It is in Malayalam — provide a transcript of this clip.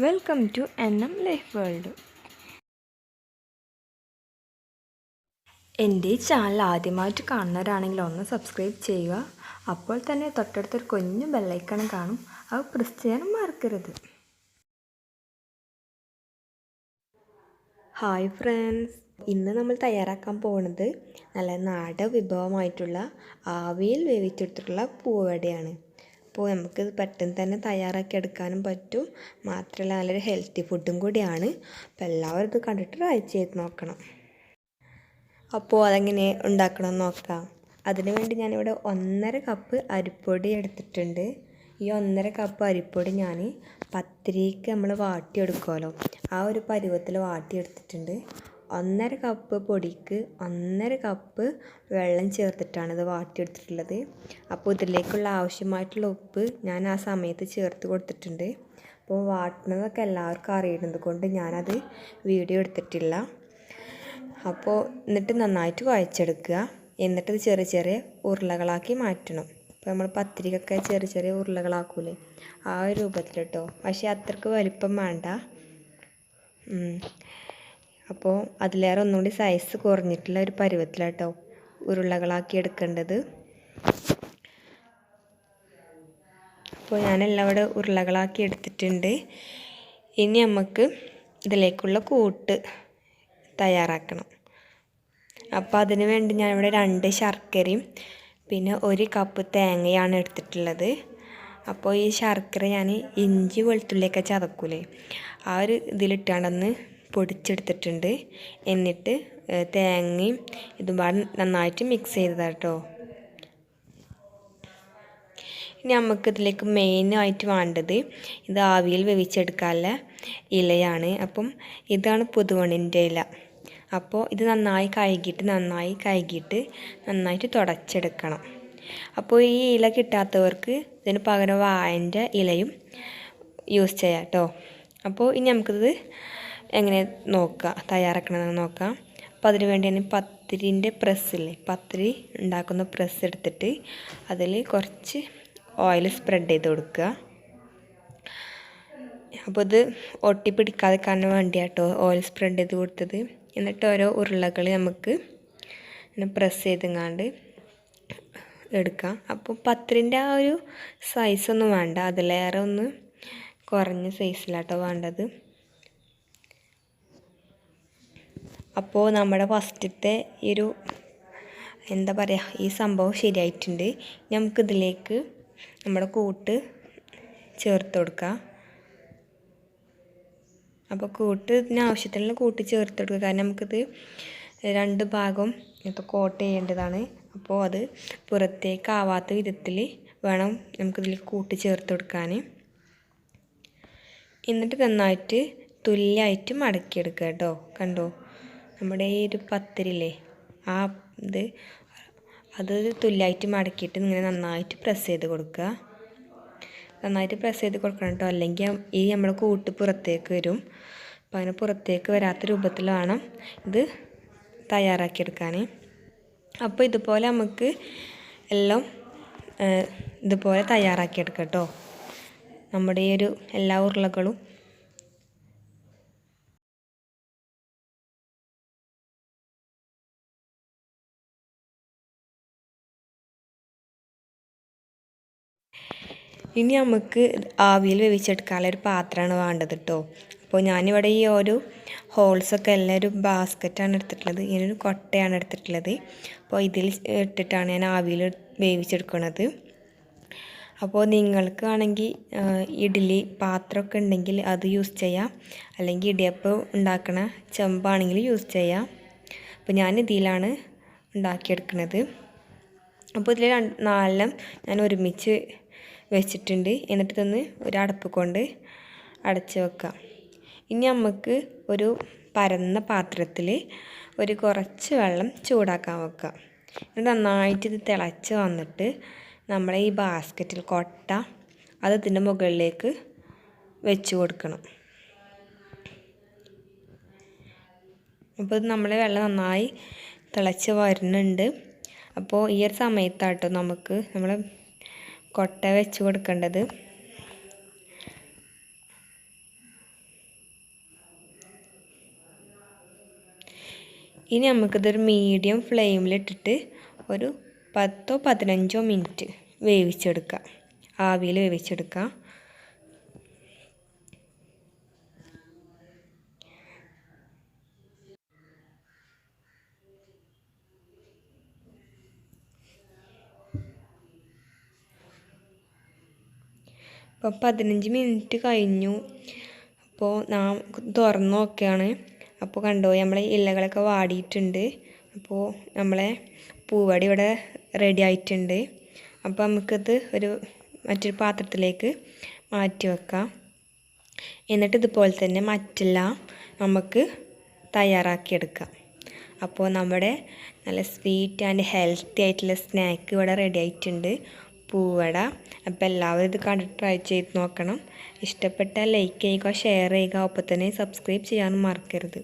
Welcome to N M life world എന്റെ ചാനൽ ആദ്യമായിട്ട് കാണുന്നവരാണെങ്കിൽ ഒന്ന് സബ്സ്ക്രൈബ് ചെയ്യുക. അപ്പോൾ തന്നെ തൊട്ടടുത്തൊരു കുഞ്ഞു ബെല്ലൈക്കണം കാണും. അത് പ്രസ് ചെയ്യാനും മറക്കരുത്. ഹായ് ഫ്രണ്ട്സ് ഇന്ന് നമ്മൾ തയ്യാറാക്കാൻ പോകുന്നത് നല്ല നാടൻ വിഭവമായിട്ടുള്ള ആവിയിൽ വേവിച്ചെടുത്തിട്ടുള്ള പൂവടയാണ്. അപ്പോൾ നമുക്ക് പെട്ടെന്ന് തന്നെ തയ്യാറാക്കി എടുക്കാനും പറ്റും. മാത്രമല്ല നല്ലൊരു ഹെൽത്തി ഫുഡും കൂടിയാണ്. അപ്പോൾ എല്ലാവരും ഇത് കണ്ടിട്ട് ട്രൈ ചെയ്ത് നോക്കണം. അപ്പോൾ അതെങ്ങനെ ഉണ്ടാക്കണമെന്ന് നോക്കാം. അതിന് വേണ്ടി ഞാനിവിടെ ഒന്നര കപ്പ് അരിപ്പൊടി എടുത്തിട്ടുണ്ട്. ഈ ഒന്നര കപ്പ് അരിപ്പൊടി ഞാൻ പത്തിരിക്ക് നമ്മൾ വാട്ടിയെടുക്കുമല്ലോ. ആ ഒരു പരുവത്തിൽ വാട്ടിയെടുത്തിട്ടുണ്ട്. ഒന്നര കപ്പ് പൊടിക്ക് ഒന്നര കപ്പ് വെള്ളം ചേർത്തിട്ടാണ് ഇത് വാട്ടിയെടുത്തിട്ടുള്ളത്. അപ്പോൾ ഇതിലേക്കുള്ള ആവശ്യമായിട്ടുള്ള ഉപ്പ് ഞാൻ ആ സമയത്ത് ചേർത്ത് കൊടുത്തിട്ടുണ്ട്. അപ്പോൾ വാട്ടുന്നതൊക്കെ എല്ലാവർക്കും അറിയുന്നത് കൊണ്ട് ഞാനത് വീഡിയോ എടുത്തിട്ടില്ല. അപ്പോൾ എന്നിട്ട് നന്നായിട്ട് കുഴച്ചെടുക്കുക. എന്നിട്ടത് ചെറിയ ചെറിയ ഉരുളകളാക്കി മാറ്റണം. ഇപ്പോൾ നമ്മൾ പത്തിരിക്കൊക്കെ ചെറിയ ചെറിയ ഉരുളകളാക്കൂലേ? ആ ഒരു രൂപത്തിൽ കേട്ടോ പക്ഷേ അത്രയ്ക്ക് വലിപ്പം വേണ്ട. അപ്പോൾ അതിലേറെ ഒന്നുകൂടി സൈസ് കുറഞ്ഞിട്ടുള്ള ഒരു പരുവത്തിലാട്ടോ ഉരുളകളാക്കി എടുക്കേണ്ടത്. അപ്പോൾ ഞാനെല്ലാം ഇവിടെ ഉരുളകളാക്കി എടുത്തിട്ടുണ്ട്. ഇനി നമുക്ക് ഇതിലേക്കുള്ള കൂട്ട് തയ്യാറാക്കണം. അപ്പോൾ അതിന് വേണ്ടി ഞാനിവിടെ രണ്ട് ശർക്കരയും പിന്നെ ഒരു കപ്പ് തേങ്ങയാണ് എടുത്തിട്ടുള്ളത്. അപ്പോൾ ഈ ശർക്കര ഞാൻ ഇഞ്ചി വെളുത്തുള്ളിയൊക്കെ ചതക്കൂലേ? ആ ഒരു ഇതിലിട്ടാണ്ടൊന്ന് പൊടിച്ചെടുത്തിട്ടുണ്ട്. എന്നിട്ട് തേങ്ങയും ഇതുപാട് നന്നായിട്ട് മിക്സ് ചെയ്തതാണ് കേട്ടോ ഇനി നമുക്ക് ഇതിലേക്ക് മെയിനായിട്ട് വേണ്ടത് ഇത് ആവിയിൽ വേവിച്ചെടുക്കാനുള്ള ഇലയാണ്. അപ്പം ഇതാണ് പുതുവണിന്റെ ഇല. അപ്പോൾ ഇത് നന്നായി കഴുകിയിട്ട് നന്നായി കഴുകിയിട്ട് നന്നായിട്ട് തുടച്ചെടുക്കണം. അപ്പോൾ ഈ ഇല കിട്ടാത്തവർക്ക് ഇതിന് പകരം വായന്റെ ഇലയും യൂസ് ചെയ്യാം കേട്ടോ അപ്പോൾ ഇനി നമുക്കിത് എങ്ങനെ നോക്കുക തയ്യാറാക്കണമെന്ന് നോക്കാം. അപ്പോൾ അതിന് വേണ്ടി ഞാൻ പത്തിരിന്റെ പ്രസ്സില്ലേ പത്തിരി ഉണ്ടാക്കുന്ന പ്രസ് എടുത്തിട്ട് അതിൽ കുറച്ച് ഓയിൽ സ്പ്രെഡ് ചെയ്ത് കൊടുക്കുക. അപ്പോൾ ഇത് ഒട്ടിപ്പിടിക്കാതെ കാണാൻ വേണ്ടിയാട്ടോ ഓയിൽ സ്പ്രെഡ് ചെയ്ത് കൊടുത്തത്. എന്നിട്ട് ഓരോ ഉരുളകൾ നമുക്ക് പ്രസ് ചെയ്തെങ്ങാണ്ട് എടുക്കാം. അപ്പോൾ പത്തിരിന്റെ ആ ഒരു സൈസൊന്നും വേണ്ട അതിലേറെ ഒന്ന് കുറഞ്ഞ സൈസിലാട്ടോ വേണ്ടത്. അപ്പോൾ നമ്മുടെ ഫസ്റ്റത്തെ ഈ ഒരു എന്താ പറയുക ഈ സംഭവം ശരിയായിട്ടുണ്ട്. നമുക്കിതിലേക്ക് നമ്മുടെ കൂട്ട് ചേർത്ത് കൊടുക്കാം. അപ്പോൾ കൂട്ട് ഇതിന് ആവശ്യത്തിനുള്ള കൂട്ട് ചേർത്ത് കൊടുക്കുക. കാരണം നമുക്കിത് രണ്ട് ഭാഗം ഇത് കോട്ട് ചെയ്യേണ്ടതാണ്. അപ്പോൾ അത് പുറത്തേക്ക് ആവാത്ത വിധത്തിൽ വേണം നമുക്കിതിൽ കൂട്ട് ചേർത്ത് കൊടുക്കാൻ എന്നിട്ട് നന്നായിട്ട് തുല്യമായിട്ട് മടക്കിയെടുക്കുക കേട്ടോ. കണ്ടോ? നമ്മുടെ ഈ ഒരു പത്തിരില്ലേ ആ ഇത് അതൊരു തുല്യമായിട്ട് മടക്കിയിട്ട് ഇങ്ങനെ നന്നായിട്ട് പ്രസ് ചെയ്ത് കൊടുക്കുക. നന്നായിട്ട് പ്രസ് ചെയ്ത് കൊടുക്കണം കേട്ടോ അല്ലെങ്കിൽ ഈ നമ്മുടെ കൂട്ട് പുറത്തേക്ക് വരും. അപ്പം അങ്ങനെ പുറത്തേക്ക് വരാത്ത രൂപത്തിൽ വേണം ഇത് തയ്യാറാക്കിയെടുക്കാൻ അപ്പോൾ ഇതുപോലെ നമുക്ക് എല്ലാം ഇതുപോലെ തയ്യാറാക്കിയെടുക്കാം കേട്ടോ നമ്മുടെ ഈ ഒരു എല്ലാ ഉരുളകളും ഇനി നമുക്ക് ആവിയിൽ വേവിച്ചെടുക്കാനുള്ള ഒരു പാത്രമാണ് വേണ്ടത് കേട്ടോ അപ്പോൾ ഞാനിവിടെ ഈ ഒരു ഹോൾസൊക്കെ എല്ലാം ഒരു ബാസ്ക്കറ്റാണ് എടുത്തിട്ടുള്ളത്. ഇങ്ങനൊരു കൊട്ടയാണ് എടുത്തിട്ടുള്ളത്. അപ്പോൾ ഇതിൽ ഇട്ടിട്ടാണ് ഞാൻ ആവിയിൽ വേവിച്ചെടുക്കുന്നത് അപ്പോൾ നിങ്ങൾക്ക് ആണെങ്കിൽ ഇഡ്ഡലി പാത്രമൊക്കെ ഉണ്ടെങ്കിൽ അത് യൂസ് ചെയ്യാം. അല്ലെങ്കിൽ ഇടിയപ്പം ഉണ്ടാക്കണ ചെമ്പാണെങ്കിൽ യൂസ് ചെയ്യാം. അപ്പോൾ ഞാൻ ഇതിലാണ് ഉണ്ടാക്കിയെടുക്കുന്നത് അപ്പോൾ ഇതിൽ നാലെണ്ണം ഞാൻ ഒരുമിച്ച് വെച്ചിട്ടുണ്ട്. എന്നിട്ട് ഇതൊന്ന് ഒരു അടപ്പ് കൊണ്ട് അടച്ച് വെക്കാം. ഇനി നമുക്ക് ഒരു പരന്ന പാത്രത്തിൽ ഒരു കുറച്ച് വെള്ളം ചൂടാക്കാൻ വെക്കാം. എന്നിട്ട് നന്നായിട്ട് ഇത് തിളച്ച് വന്നിട്ട് നമ്മളെ ഈ ബാസ്ക്കറ്റിൽ കൊട്ട അത് ഇതിന്റെ മുകളിലേക്ക് വെച്ച് കൊടുക്കണം. അപ്പോൾ നമ്മളെ വെള്ളം നന്നായി തിളച്ച് വരുന്നുണ്ട്. അപ്പോൾ ഈ ഒരു സമയത്താട്ടോ നമുക്ക് നമ്മൾ കൊട്ട വെച്ച് കൊടുക്കേണ്ടത്. ഇനി നമുക്കിതൊരു മീഡിയം ഫ്ലെയിമിലിട്ടിട്ട് ഒരു പത്തോ പതിനഞ്ചോ മിനിറ്റ് വേവിച്ചെടുക്കാം. ആവിയിൽ വേവിച്ചെടുക്കാം. ഇപ്പോൾ പതിനഞ്ച് മിനിറ്റ് കഴിഞ്ഞു. അപ്പോൾ നാം തുറന്നു നോക്കുകയാണ് അപ്പോൾ കണ്ടോ നമ്മളെ ഇലകളൊക്കെ വാടിയിട്ടുണ്ട്. അപ്പോൾ നമ്മളെ പൂവടി ഇവിടെ റെഡി ആയിട്ടുണ്ട്. അപ്പോൾ നമുക്കത് ഒരു മറ്റൊരു പാത്രത്തിലേക്ക് മാറ്റി വെക്കാം. എന്നിട്ട് ഇതുപോലെ തന്നെ മറ്റെല്ലാം നമുക്ക് തയ്യാറാക്കിയെടുക്കാം. അപ്പോൾ നമ്മുടെ നല്ല സ്വീറ്റ് ആൻഡ് ഹെൽത്തി ആയിട്ടുള്ള സ്നാക്ക് ഇവിടെ റെഡി ആയിട്ടുണ്ട്. പൂവട. അപ്പോൾ എല്ലാവരും ഇത് കണ്ടിട്ട് ട്രൈ ചെയ്ത് നോക്കണം. ഇഷ്ടപ്പെട്ടാൽ ലൈക്ക് ചെയ്യുക ഷെയർ ചെയ്യുക. ഒപ്പം തന്നെ സബ്സ്ക്രൈബ് ചെയ്യാനും മറക്കരുത്.